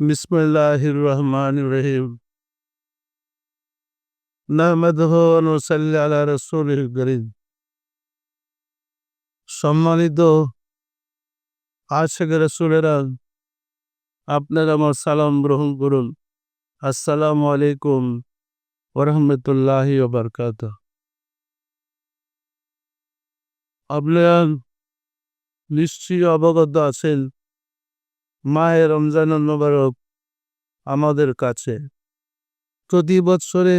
বিসমিল্লাহির রহমানির রহিম সম্মানিত আশেখ রাসূলেরা, আপনারা আমার সালাম গ্রহণ করুন। আসসালামু আলাইকুম ওরহমতুল্লাহি ওবরকাত আপনারা নিশ্চয়ই অবগত আছেন মাহে রমজান মোবারক আমাদের কাছে। প্রতি বৎসরে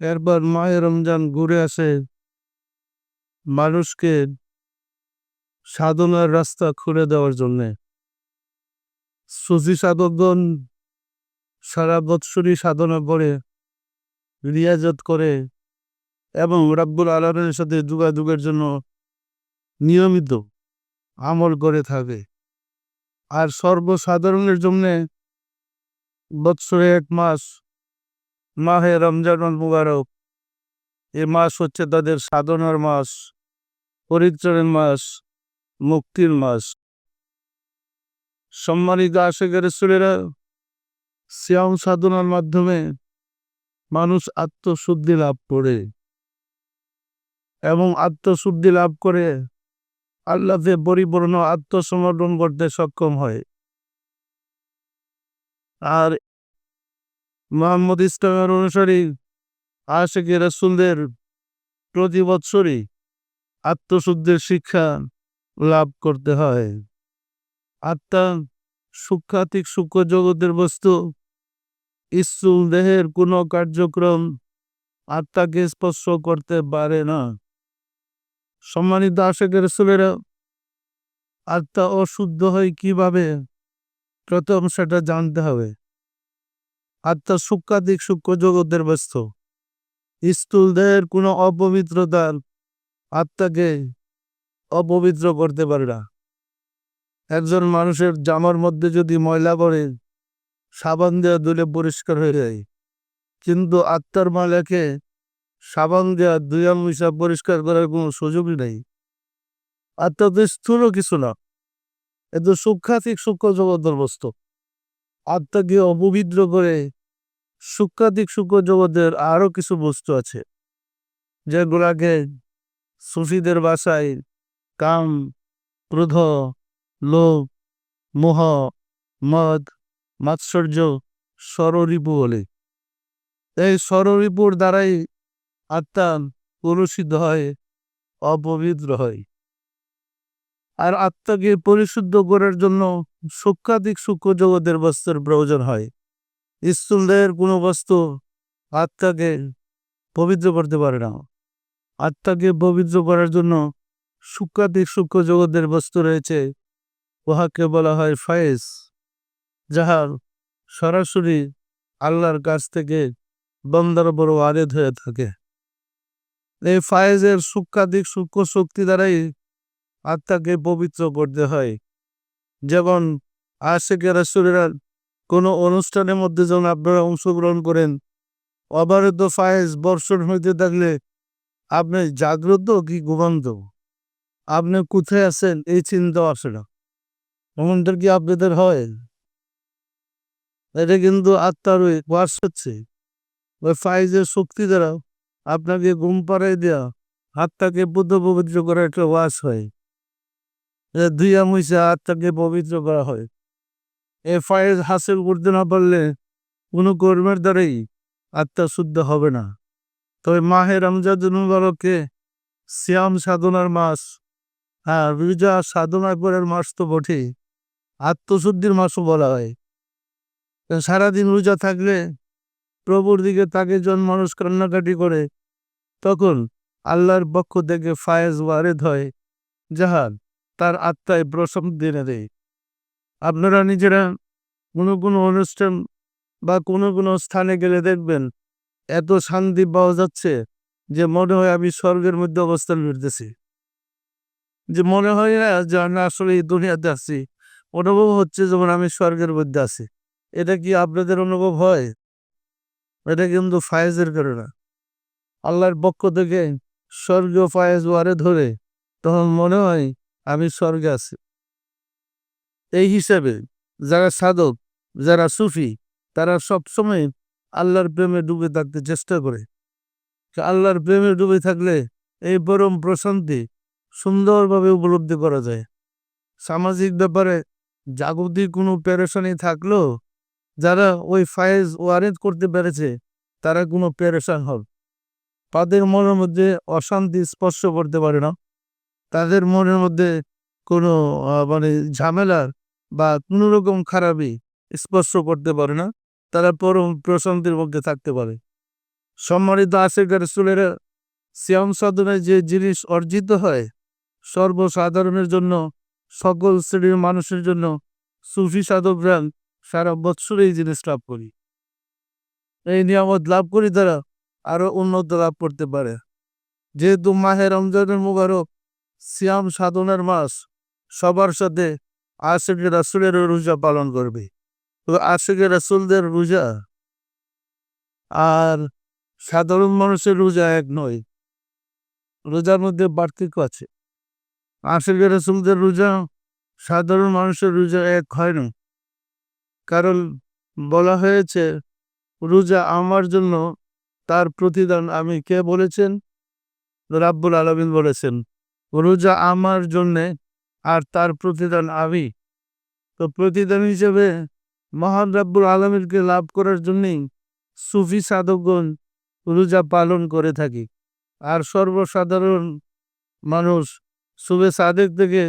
একবার মাহে রমজান ঘুরে আসে। মানুষকে সাধনার রাস্তা খুলে দেওয়ার জন্যে। সুজি সাধকগণ সারা বৎসরই সাধনা করে, রিয়াজত করে এবং রাব্বুল আলমের সাথে যোগাযোগের জন্য নিয়মিত আমল করে থাকে। আর সর্বসাধারণের জন্যে বৎসরে এক মাস, মাহে রমজান মুবারক। এ মাস হচ্ছে তাদের সাধনার মাস, পরিত্রাণের মাস, মুক্তির মাস। সম্মানিত আশেকের সুরেরা শ্যাম সাধনার মাধ্যমে মানুষ আত্মশুদ্ধি লাভ করে এবং আত্মশুদ্ধি লাভ করে আল্লাহতে পরিপূর্ণ আত্মসমর্পণ করতে সক্ষম হয়। আর মোহাম্মদ ইসলামের অনুসারী আশেকি রসুলদের প্রতি বৎসরই আত্মশুদ্ধির শিক্ষা লাভ করতে হয়। আত্মা সূক্ষাতিক সূক্ষ্ম জগতের বস্তু। স্থূল দেহের কোনো কার্যক্রম আত্মাকে স্পর্শ করতে পারে না। সম্মানিত আশেকের রসুলেরা আত্মা অশুদ্ধ হয় কীভাবে? প্রথম সেটা জানতে হবে। আত্মা সূক্ষাধিক সূক্ষ্ম জগতের বস্তু স্থূল দেহের কোনো অপবিত্রতার আত্মাকে অপবিত্র করতে পারে না। একজন মানুষের জামার মধ্যে যদি ময়লা পড়ে, সাবান দেওয়া দুলে পরিষ্কার হয়ে যায়। কিন্তু আত্মার ময়লাকে সাবান দেওয়া দুই মিশা পরিষ্কার করার কোনো সুযোগই নেই। আত্মা তো স্থূল কিছু না। এত সূক্ষাধিক সূক্ষ্ম জগতের বস্তু। আত্মাকে অপবিদ্র করে সূক্ষাধিক সূক্ষ্ম জগতের আরও কিছু বস্তু আছে, যেগুলাকে সুফিদের বাসায় কাম, ক্রোধ, লোভ, মোহ, মদ, মাৎসর্য, স্বররিপু বলে। এই স্বররিপুর দ্বারাই আত্মা কলুষিত হয়, অপবিত্র হয়। আর আত্মাকে পরিশুদ্ধ করার জন্য সূক্ষাধিক সূক্ষ্ম জগতের বস্তুর প্রয়োজন হয়। স্থূলদের কোনো বস্তু আত্মাকে পবিত্র করতে পারে না। আত্মাকে পবিত্র করার জন্য সূক্ষাধিক সূক্ষ্ম জগতের বস্তু রয়েছে, উহাকে বলা হয় ফায়েজ যাহার সরাসরি আল্লাহর কাছ থেকে বন্দার বড় আরেদ হয়ে থাকে। এই ফায়েজের সূক্ষাধিক সূক্ষ্ম শক্তি দ্বারাই আত্মাকে পবিত্র করতে হয়। যেমন আশেকে রাসুলেরা কোনো অনুষ্ঠানের মধ্যে যখন আপনারা অংশগ্রহণ করেন, অবারিত ফায়েজ বর্ষণ হইতে থাকলে আপনি জাগ্রত কি ঘুমন্ত? আপনি কোথায় আছেন? এই চিন্তা আসে না। এমনটা কি আপনাদের হয়? এটা কিন্তু আত্মার ওই ওয়াস হচ্ছে। ওই ফাইজের শক্তি দ্বারা আপনাকে ঘুম পাড়াই দেওয়া আত্মাকে বুদ্ধ পবিত্র করা একটা ওয়াস হয়। দুইয়া মুইসা আত্মাকে পবিত্র করা হয়। এ ফায়েজ হাসিল করতে না পারলে কোনো কর্মের দ্বারাই আত্মা শুদ্ধ হবে না। তবে মাহের রমজাদুলকে শ্যাম সাধনার মাস হ্যাঁ রোজা সাধনার পরের মাস তো বটেই, আত্মশুদ্ধির মাসও বলা হয়। সারাদিন রোজা থাকলে প্রভুর দিকে তাকে জন, মানুষ কান্নাকাটি করে আল্লাহর পক্ষ থেকে ফায়েজ ওয়ারেদ হয়, যাহার তার আত্মায় প্রশম দিনে দেয়। আপনারা নিজেরা কোনো কোনো অনুষ্ঠান বা কোনো কোনো স্থানে গেলে দেখবেন, এত শান্তি পাওয়া যাচ্ছে যে মনে হয় আমি স্বর্গের মধ্যে অবস্থান করতেছি। যে মনে হয় না যে আমি আসলে এই দুনিয়াতে আছি, অনুভব হচ্ছে যেমন আমি স্বর্গের মধ্যে আছি। এটা কি আপনাদের অনুভব হয়? এটা কিন্তু ফায়েজের কারণে আল্লাহর পক্ষ থেকে স্বর্গীয় ফায়েজ ওয়ারে ধরে তখন মনে হয় আমি স্বর্গে আছি। এই হিসাবে যারা সাধক, যারা সুফি, তারা সবসময় আল্লাহর প্রেমে ডুবে থাকতে চেষ্টা করে। আল্লাহর প্রেমে ডুবে থাকলে এই পরম প্রশান্তি সুন্দরভাবে উপলব্ধি করা যায়। সামাজিক ব্যাপারে জাগতিক কোনো পেরেশানি থাকলেও যারা ওই ফায়েজ ওয়ারেদ করতে পেরেছে, তারা কোনো পেরেশান হবে। তাদের মনের মধ্যে অশান্তি স্পর্শ করতে পারে না। তাদের মনের মধ্যে কোনো মানে ঝামেলার বা কোনো রকম খারাপই স্পর্শ করতে পারে না। তারা পরম প্রশান্তির মধ্যে থাকতে পারে। সম্মানিত আশেখার সুলের শ্যাম সাধনায় যে জিনিস অর্জিত হয়, সর্বসাধারণের জন্য, সকল শ্রেণির মানুষের জন্য সুফি সাধকরা সারা বৎসর এই জিনিস লাভ করি। এই নিয়ামত লাভ করি তারা আরও উন্নত লাভ করতে পারে। যেহেতু মাহে রমজানের মুবারক, সিয়াম সাধনার মাস, সবার সাথে আশেখে রাসুলের রোজা পালন করবে। তো রাসুলদের রোজা আর সাধারণ মানুষের রোজা এক নয়, রোজার মধ্যে পার্থক্য আছে। আশেখে রাসুলদের রোজা, সাধারণ মানুষের রোজা এক হয় না। কারণ বলা হয়েছে, রোজা আমার জন্য তার প্রতিদান আমি কে বলেছেন? রাব্বুল আলমিন বলেছেন, রোজা আমার জন্যে আর তার প্রতিদান আমি। তো প্রতিদান হিসেবে মহান রাব্বুল আলমীরকে লাভ করার জন্যেই সুফি সাধকগণ রোজা পালন করে থাকি। আর সর্বসাধারণ মানুষ সুবে সাদেক থেকে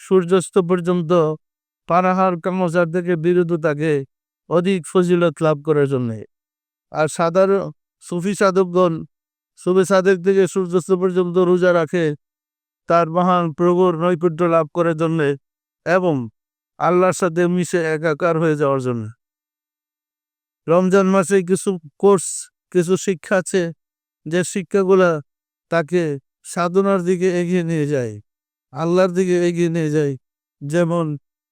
সূর্যাস্ত পর্যন্ত পানাহার কামচার থেকে বিরত থাকে অধিক ফজিলত লাভ করার জন্যে। আর সাধারণ সুফি সাধকগণ সুবে সাদেক থেকে সূর্যাস্ত পর্যন্ত রোজা রাখে, তার মহান প্রভুর নৈপুণ্য লাভ করার জন্যে এবং আল্লাহর সাথে মিশে একাকার হয়ে যাওয়ার জন্য। রমজান মাসে কিছু কোর্স, কিছু শিক্ষা আছে, যে শিক্ষাগুলা তাকে সাধনার দিকে এগিয়ে নিয়ে যায়, আল্লাহর দিকে এগিয়ে নিয়ে যায়। যেমন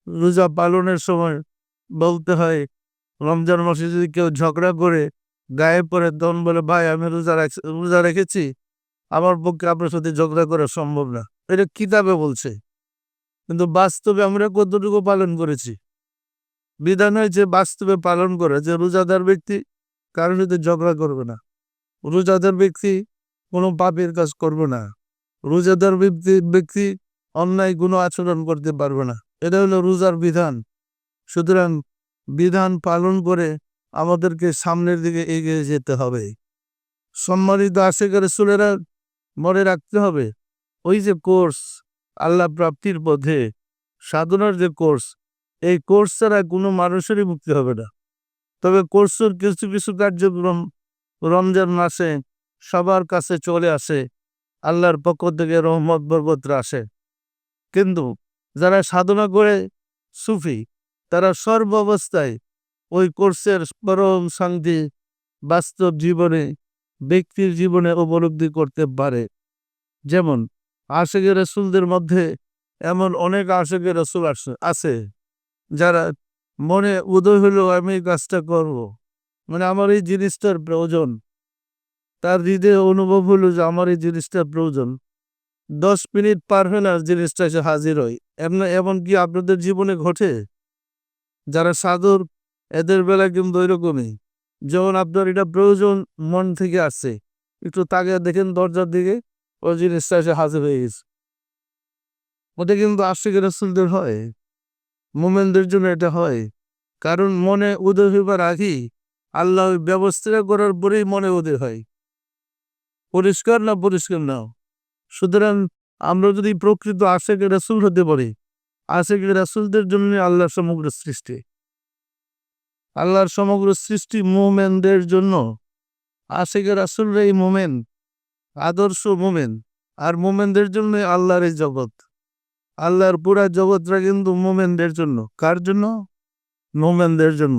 রোজা পালনের সময় বলতে হয়, রমজান মাসে যদি কেউ ঝগড়া করে গায়ে পরে তখন বলে, ভাই, আমি রোজা রাখছি, রোজা রেখেছি। আমার পক্ষে আপনার সাথে ঝগড়া করা সম্ভব না। এটা কিতাবে বলছে। কিন্তু বাস্তবে আমরা কতটুকু পালন করেছি? বিধান হয়েছে বাস্তবে পালন করে, যে রোজাদার ব্যক্তি কারোর সাথে ঝগড়া করবে না। রোজাদার ব্যক্তি কোনো পাপের কাজ করবে না। রোজাদার ব্যক্তি ব্যক্তি অন্যায়, গুণ আচরণ করতে পারবে না। এটা হলো রোজার বিধান। সুতরাং বিধান পালন করে আমাদেরকে সামনের দিকে এগিয়ে যেতে হবে। সম্মানিত আশেখার সুলেরা মনে রাখতে হবে, ওই যে কোর্স, আল্লাহ প্রাপ্তির পথে, সাধনার যে কোর্স, এই কোর্স ছাড়া কোনো মানুষেরই মুক্তি হবে না। তবে কোর্সের কিছু কিছু কার্যক্রম রমজান মাসে সবার কাছে চলে আসে, আল্লাহর পক্ষ থেকে রহমত বরকতরা আসে। কিন্তু যারা সাধনা করে সুফি, তারা সর্ব অবস্থায় ওই কোর্সের পরম শান্তি বাস্তব জীবনে ব্যক্তির জীবনে উপলব্ধি করতে পারে। যেমন আশেকের রসুলদের মধ্যে এমন অনেক আশেকের রসুল আছে, যারা মনে উদয় হলো, আমি এই কাজটা করব। মানে আমার এই জিনিসটার প্রয়োজন। তার হৃদয়ে অনুভব হলো যে আমার এই জিনিসটার প্রয়োজন। দশ মিনিট পার হয় না জিনিসটা এসে হাজির হয়। এমন এমনকি আপনাদের জীবনে ঘটে? যারা সাধুর এদের বেলা কিন্তু ওইরকমই। যখন আপনার এটা প্রয়োজন, মন থেকে আসছে। একটু তাকে দেখেন দরজার দিকে, ওই জিনিসটা এসে হাজির হয়ে গেছে। ওটা কিন্তু আশিক রসুলদের হয়। মোমেনদের জন্য এটা হয়। কারণ মনে উদয় হইবার আগেই আল্লাহ ব্যবস্থা করার পরেই মনে উদয় হয়। পরিষ্কার না পরিষ্কার নাও সুতরাং আমরা যদি প্রকৃত আশেখ রাসুল হতে পারি আশেখ রাসুলদের জন্য আল্লাহ সমগ্র সৃষ্টি। আল্লাহর সমগ্র সৃষ্টি মোমেনদের জন্য। আশেখ রাসুলরা এই মোমেন, আদর্শ মোমেন, আর মোমেনদের জন্য আল্লাহর এই জগৎ। আল্লাহর পুরা জগৎটা কিন্তু মোমেনদের জন্য। কার জন্য? মোমেনদের জন্য।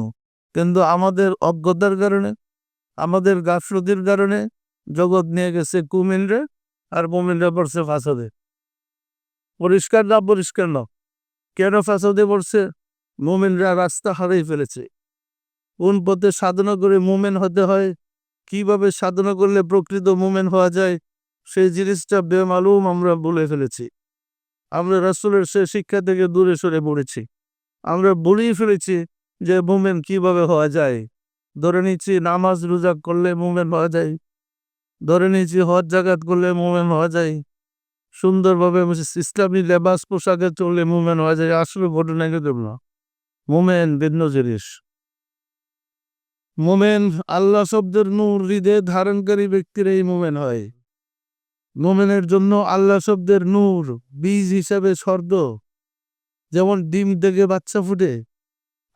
কিন্তু আমাদের অজ্ঞতার কারণে, আমাদের গাফলতির কারণে জগৎ নিয়ে গেছে কুমিনরে, আর মোমিনরা পড়ছে ফাসাদে। পরিষ্কার না পরিষ্কার না, কেন ফাসাদে পড়ছে? মোমিনরা রাস্তা হারিয়ে ফেলেছে। কোন পথে সাধনা করে মোমেন হতে হয়? কীভাবে সাধনা করলে প্রকৃত মোমেন হওয়া যায়? সেই জিনিসটা বেমালুম আমরা বলে ফেলেছি। আমরা রাসুলের সে শিক্ষা থেকে দূরে সরে পড়েছি। আমরা বলেই ফেলেছি যে মুমেন কীভাবে হওয়া যায়? ধরে নিচ্ছি নামাজ রোজা করলে মুমেন হওয়া যায়। ধরে নিচ্ছি হজ জাগাত করলে মুমেন হওয়া যায়। সুন্দরভাবে ইসলামী লেবাস পোশাকে চললে মুমেন হওয়া যায়। আসলে ঘটনা কিন্তু না। মোমেন ভিন্ন জিনিস। মোমেন আল্লাহ শব্দের নূর হৃদয়ে ধারণকারী ব্যক্তির এই মোমেন হয়। মোমেনের জন্য আল্লাহ শব্দের নূর বীজ হিসাবে শর্দ যেমন ডিম থেকে বাচ্চা ফুটে,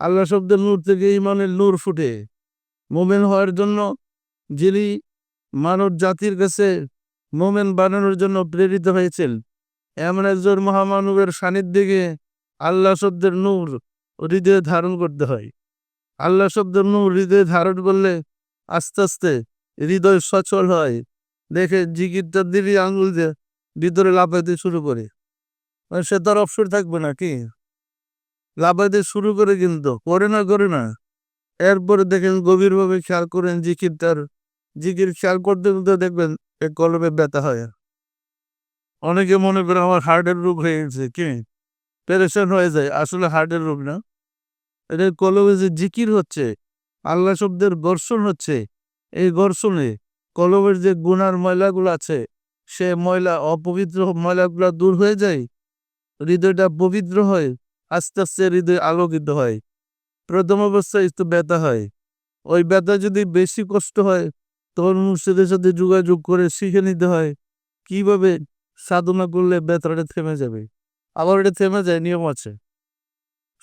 আল্লাহ শব্দের নূর থেকে ইমানের নূর ফুটে। মোমেন হওয়ার জন্য যিনি মানব জাতির কাছে মোমেন বানানোর জন্য প্রেরিত হয়েছেন, এমন একজন মহামানবের সান্নিধ্যে আল্লাহ শব্দের নূর হৃদয়ে ধারণ করতে হয়। আল্লাহ শব্দ নূর হৃদয়ে ধারণ করলে আস্তে আস্তে হৃদয় সচল হয়। দেখে জিকিরটা দিলি আঙুল দিয়ে ভিতরে লাফাইতে শুরু করে। মানে সে তার অবসর থাকবে না কি লাফাইতে শুরু করে কিন্তু, করে না করে না। এরপরে দেখেন গভীরভাবে খেয়াল করেন জিকির তার জিকির খেয়াল করতে করতে দেখবেন এ কলমে ব্যথা হয়। অনেকে মনে করে আমার হার্টের রোগ হয়ে গেছে, কি? পেরেশান হয়ে যায়, আসলে হার্টের রোগ না। এটা কলমে যে জিকির হচ্ছে, আল্লাহ শব্দের গর্ষণ হচ্ছে, এই গর্ষণে কলমের যে গুনার ময়লাগুলো আছে, সে ময়লা, অপবিত্র ময়লাগুলো দূর হয়ে যায়, হৃদয়টা পবিত্র হয়, আস্তে আস্তে হৃদয় আলোকিত হয়। প্রথম অবস্থায় একটু ব্যথা হয়। ওই ব্যথা যদি বেশি কষ্ট হয়, তখন মুর্শিদের সাথে যোগাযোগ করে শিখে নিতে হয়, কীভাবে সাধনা করলে ব্যথাটা থেমে যাবে। আবার এটা থেমে যায়, নিয়ম আছে।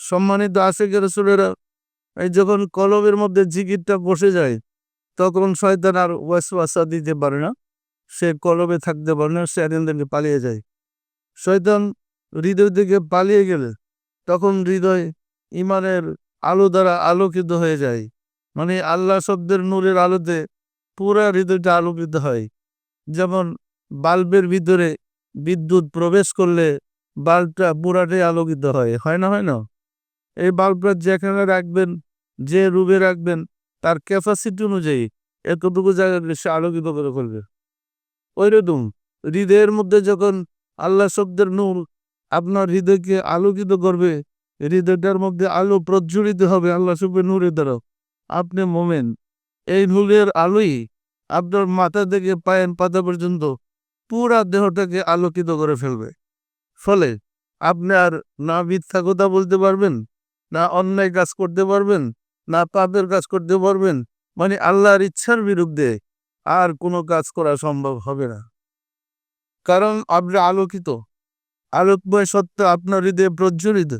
সম্মানিত আশেকের সুরেরা, এই যখন কলমের মধ্যে জিকিরটা বসে যায়, তখন শয়তান আর ওয়াসওয়াসা দিতে পারে না। সে কলমে থাকতে পারে না, সে একদিন থেকে পালিয়ে যায়। শয়তান হৃদয় থেকে পালিয়ে গেলে তখন হৃদয় ইমানের আলো দ্বারা আলোকিত হয়ে যায়। মানে আল্লাহ শব্দের নূরের আলোতে পুরা হৃদয়টা আলোকিত হয়। যেমন বাল্বের ভিতরে বিদ্যুৎ প্রবেশ করলে বাল্বটা পুরাটাই আলোকিত হয় হয় না হয় না? এই বাল্বটা যেখানে রাখবেন, যে রুমে রাখবেন, তার ক্যাপাসিটি অনুযায়ী এতটুকু জায়গা সে আলোকিত করে ফেলবে। ওই রকম হৃদয়ের মধ্যে যখন আল্লাহ শব্দের নূর আপনার হৃদয়কে আলোকিত করবে, হৃদয়টার মধ্যে আলো প্রজ্বলিত হবে আল্লাহ শব্দের নূরের দ্বারা। আপনি মোমেন, এই নূরের আলোই আপনার মাথা থেকে পায়ের পাতা পর্যন্ত পুরা দেহটাকে আলোকিত করে ফেলবে। ফলে আপনি আর না মিথ্যা কথা বলতে পারবেন না অন্যায় কাজ করতে পারবেন, না পাপের কাজ করতে পারবেন মানে আল্লাহর ইচ্ছার বিরুদ্ধে আর কোনো কাজ করা সম্ভব হবে না। কারণ আপনি আলোকিত, আলোকময় সত্য আপনার হৃদয়ে প্রজ্বলিত,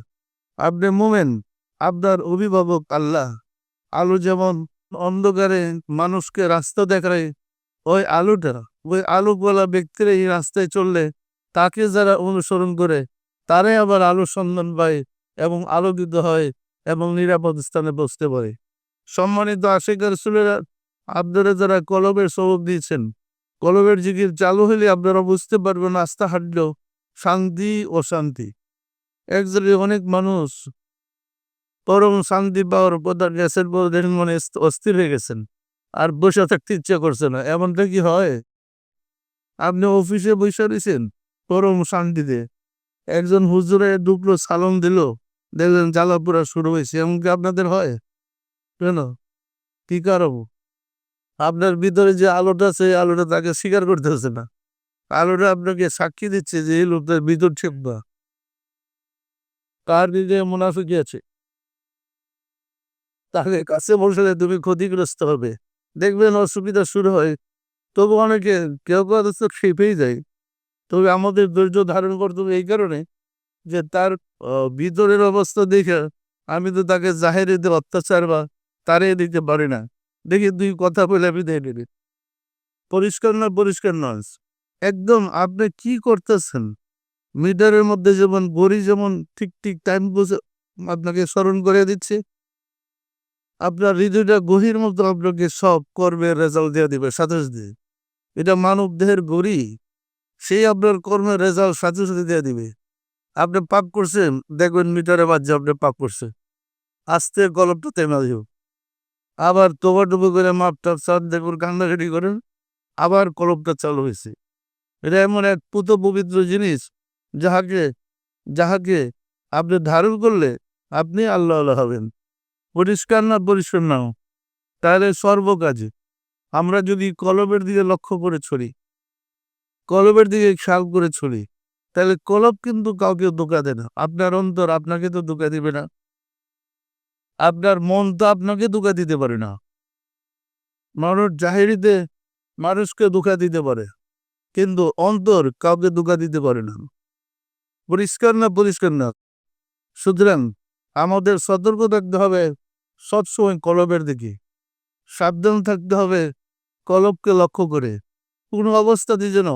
আপনি মোমেন, আপনার অভিভাবক আল্লাহ। আলো যেমন অন্ধকারে মানুষকে রাস্তা দেখায়, ওই আলোটা, ওই আলোকওয়ালা ব্যক্তিরা এই রাস্তায় চললে তাকে যারা অনুসরণ করে, তারাই আবার আলো সন্ধান পায় এবং আলোকিত হয় এবং নিরাপদ স্থানে বসতে পারে। সম্মানিত আশেখার সুলেরা আপনারা যারা কলবের সবক দিয়েছেন, কলবের জিকির চালু হলে আপনারা বুঝতে পারবেন আস্থা হাঁটল শান্তি ও শান্তি একজনে অনেক মানুষ পরম শান্তি পাওয়ার প্রধান গ্যাসের দেখেন মনে অস্থির হয়ে গেছেন আর বসে থাকতে ইচ্ছা করছে না। এমনটা কি হয়? আপনি অফিসে বসে রয়েছেন পরম শান্তিতে। একজন হুজুরে দুপুর সালন দিল। দেখলেন জ্বালাপুরা শুরু হয়েছে, এমনকি আপনাদের হয়? কেন? কি কারণ? আপনার ভিতরে যে আলোটা আছে আলোটা তাকে স্বীকার করতে হচ্ছে না। আলোটা আপনাকে সাক্ষী দিচ্ছে যে এই লোকটার ভিতর ঠিক না। কার নিজে মুনাফিকি আছে? তাহলে কাছে বসলে তুমি ক্ষতিগ্রস্ত হবে। দেখবেন অসুবিধা শুরু হয়। তবু অনেকে কেউ কেউ তো খেপেই যায়। তবে আমাদের ধৈর্য ধারণ করতে হবে এই কারণে যে তার ভিতরের অবস্থা দেখে আমি তো তাকে জাহেরে দিয়ে অত্যাচার বা তারে দিতে পারি না। দেখি দুই কথা বলে আমি দিয়ে দিবি। পরিষ্কার না পরিষ্কার নয়। একদম আপনি কি করতেছেন? মিটারের মধ্যে যেমন গড়ি যেমন ঠিক ঠিক টাইম বুঝে আপনাকে স্মরণ করে দিচ্ছে। আপনার হৃদয়টা গহির মতো আপনাকে সব কর্মের রেজাল্ট দিয়ে দিবে সাথে সাথে এটা মানব দেহের গড়ি সেই আপনার কর্মের রেজাল্ট সাথে দিয়ে দিবে। আপনি পাপ করছেন, দেখবেন মিটারে বাজছে আপনি পাপ করছে আস্তে কলমটা তেমা দিব আবার তোবা টুবো করে মাপটা চার দেখুন কান্দাকাটি করেন, আবার কলমটা চালু হয়েছে। এটা এমন এক পুত পবিত্র জিনিস, যাহাকে যাহাকে আপনি ধারণ করলে আপনি আল্লাহ আল্লাহ হবেন। পরিষ্কার না পরিষ্কার নাও, তাহলে সর্বকাজে আমরা যদি কলবের দিকে লক্ষ্য করে ছড়ি কলবের দিকে খেয়াল করে ছড়ি তাহলে কলব কিন্তু কাউকে ধোকা দেয় না। আপনার অন্তর আপনাকে তো ধোকা দিবে না। আপনার মন তো আপনাকে ধোকা দিতে পারে না। মানুষ জাহেরিতে মানুষকে ধোকা দিতে পারে, কিন্তু অন্তর কাউকে ধোকা দিতে পারে না। পরিষ্কার না পরিষ্কার না? সুতরাং আমাদের সতর্ক থাকতে হবে সবসময় কলবের দিকে। সাবধান থাকতে হবে কলবকে লক্ষ্য করে। কোনো অবস্থাতে যেন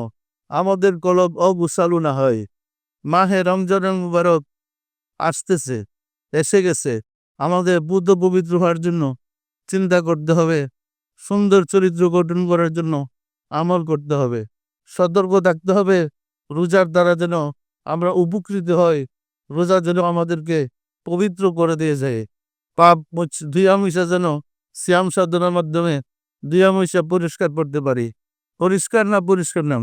আমাদের কলব অগুসালু না হয়। মাহে রমজানের মুবারক আসতেছে, এসে গেছে। আমাদের বুদ্ধ পবিত্র হওয়ার জন্য চিন্তা করতে হবে, সুন্দর চরিত্র গঠন করার জন্য আমল করতে হবে। সতর্ক থাকতে হবে, রোজার দ্বারা যেন আমরা উপকৃত হই, রোজা যেন আমাদেরকে পবিত্র করে দিয়ে যায়। পাপ দুয়ামিশা যেন শ্যাম সাধনার মাধ্যমে দুয়ামিশা পরিষ্কার করতে পারি। পরিষ্কার না পরিষ্কার নাম?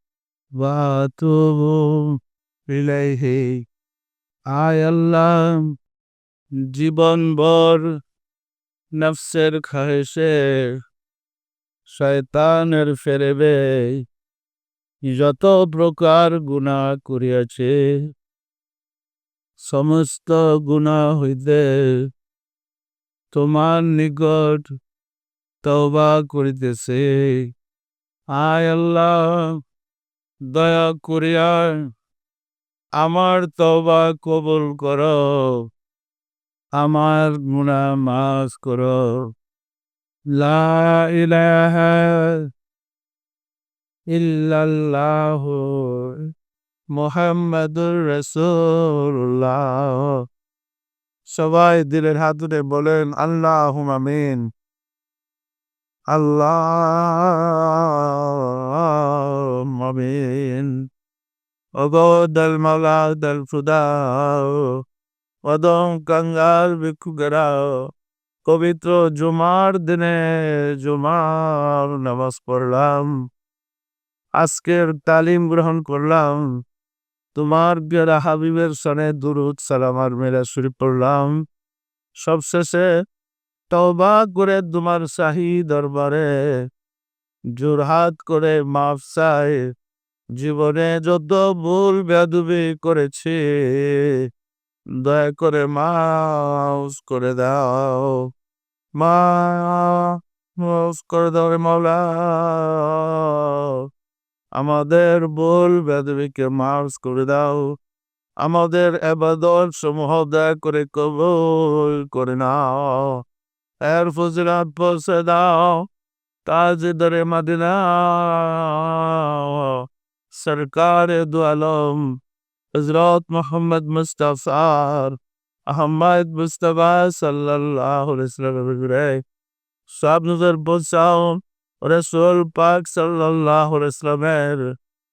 ইলাইহি আয় আল্লাহ নফসের খাহেশে শয়তানের ফেরেবে। যত প্রকার গুণা করিয়াছে, সমস্ত গুণা হইতে তোমার নিকট তবা করিতেছে। আয় আল্লাহ দয়া করিয়া আমার তবা কবুল করো। আমার গুণা মাফ করো। ইল্লাল্লাহ মোহাম্মদুর রাসূলুল্লাহ। সবাই দিলের হাত তুলে বলেন আল্লাহ আমিন। কাঙ্গাল পবিত্র জুমার দিনে জুমার নামাজ পড়লাম। আজকের তালিম গ্রহণ করলাম। তোমার গেরা হাবিবের সনে দুরুদ সালাম আর মেরা শরীফ পড়লাম। সবশেষে তওবা করে তোমার শাহী দরবারে, জোরহাত করে মাফ চাই। জীবনে যত ভুল বেদুবি করেছি, দয়া করে মাউস করে দাও। মাউস করে দাও রে মাওলা। আমাদের ভুল বেদবিকে মাউস করে দাও। আমাদের এবাদত সমূহ দয়া করে কবুল করে নাও। এর ফজিলাত পৌঁছে দাও। তাজ দরে মদিনা। সরকার দু আলম। হজরত মোহাম্মদ মুস্তফার আহমদ মুস্তফা ওয়াসাল্লাম সব নজর পৌঁছাও। রসুল পাক সাল্লাল্লাহু আলাইহি ওয়াসাল্লামের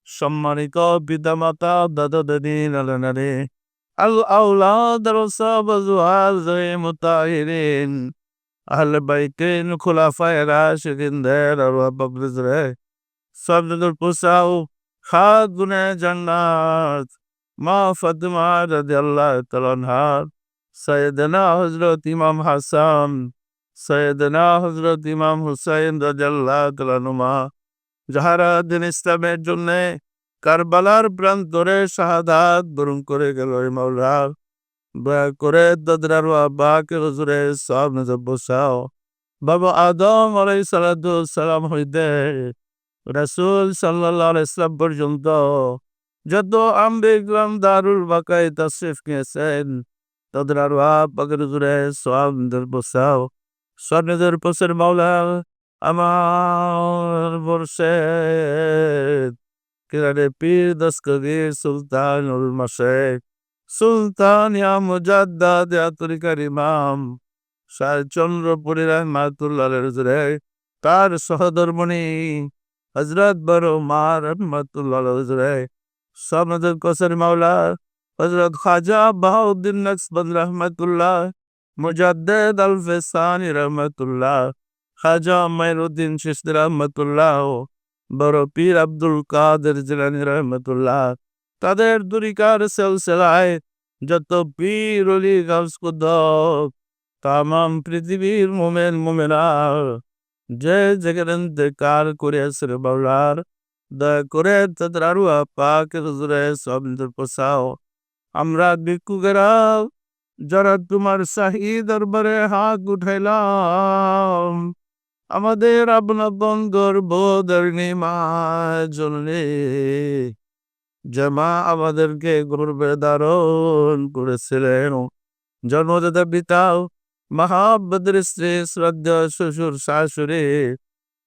সম্মানিত পিতামাতা দাদা দাদি নানা নানি আল আউলাদ রসাব জুয়াল মুতাহিরিন আহল বাইতিন খুলাফায়ে রাশিদিনদের আর বাবরিজরে সব নজর পৌঁছাও খাদ গুনে জান্নাত, মা ফাতেমা রাদিয়াল্লাহু তাআলা আনহা সৈয়দনা হযরত ইমাম হাসান সৈয়দনা হযরত ইমাম হুসাইন রাদিয়াল্লাহু তাআলা আনহুমা, যাহারা দিন ইসলামের জন্য কারবালার প্রান্তরে শাহাদাত বরণ করে গেল রে মাওলা দয়া করে দাদরার বাকে হুজুরে সব নজর বসাও বাবা আদম আলাই সালাম হইতে রাসূল সাল্লাল্লাহু আলাইহি সাল্লাম পর্যন্ত যত আম্বে ইকরাম দারুল বাকায় তাশরিফ নিয়েছেন তাদের আরও পাকের হুজুরে সব নজর বসাও সব নজর বসের মাওলা আমার বর্ষেদ কিরারে পীর দস্তগীর সুলতানুল মাশেক সুলতান ইয়া মুজাদ্দাদ ইয়া তরিকার ইমাম শাহ চন্দ্রপুরী রহমাতুল্লাহ হুজুরে, তার সহধর্মণি হজরত বড় মা রহমাতুল্লাহ হুজুরে, সমাজের কসর মাওলা হজরত খাজা বাহাউদ্দিন নকসবন্দ রহমতুল্লাহ, মুজাদ্দেদ আল ফেসানি রহমতুল্লাহ, খাজা মাইনুদ্দিন চিশতি রহমতুল্লাহ, বড় পীর আব্দুল কাদের জিলানি রহমতুল্লাহ তাদের দুরিকার সেলসেলায় যত পীর অলি গাউস কুদ্দব তাম পৃথিবীর মোমেন মোমেনা, যে যেখানে ইন্তেকাল করে আসরে বাউলার, দয়া করে তাদের আরও পাক হুজুরে সব পোষাও। আমরা ভিক্ষুকেরা যারা তোমার শাহী দরবারে হাত উঠাইলাম, আমাদের আপনার বন্ধর বোধরণী মা জননী। জামা আমাদেরকে গর্বে ধারণ করেছিলেন। জন্মদাতা পিতাও মহাবদ্র শ্রী শ্রদ্ধা শ্বশুর, শাশুড়ি,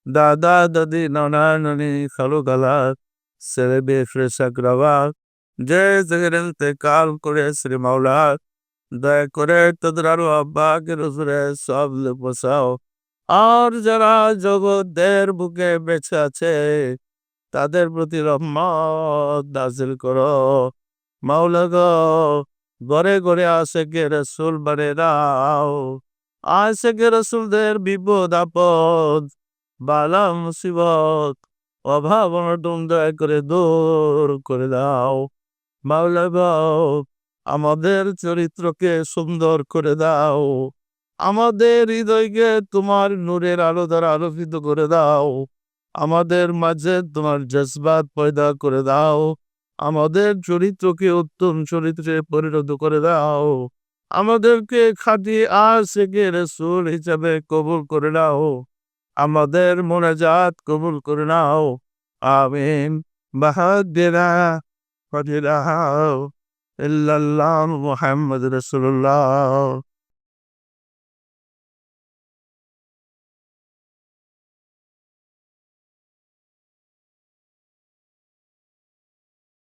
দাদা, দাদি, নানা, নানি, খালু, খালা, ছেলে বেফরে সাকরাবা যে যেখানে কাল করে শ্রী মাওলা, দয়া করে তাদের আরও আব্বাকে রসুরে সব বসাও আর যারা জগতের বুকে বেঁচে আছে তাদের প্রতি রহমত নাজিল করো। মাওলা গো, ঘরে ঘরে আসে কে রসুল বারে দাও। আসে কে রসুলদের বিপদ আপদ, বালা মুসিবত, অভাব দয়া করে দূর করে দাও। মাওলা গো, আমাদের চরিত্রকে সুন্দর করে দাও। আমাদের হৃদয়কে তোমার নূরের আলো দ্বারা আলোকিত করে দাও। আমাদের মাঝে তোমার জজবাত পয়দা করে দাও। আমাদের চরিত্রকে উত্তম চরিত্রে পরিণত করে দাও। আমাদেরকে খাঁটি আশেকে রসুল হিসাবে কবুল করে নাও। আমাদের মোনাজাত কবুল করে নাও। আমিন। বাহাদিরা। ফজিরাও ইল্লাল্লাহ মুহাম্মদ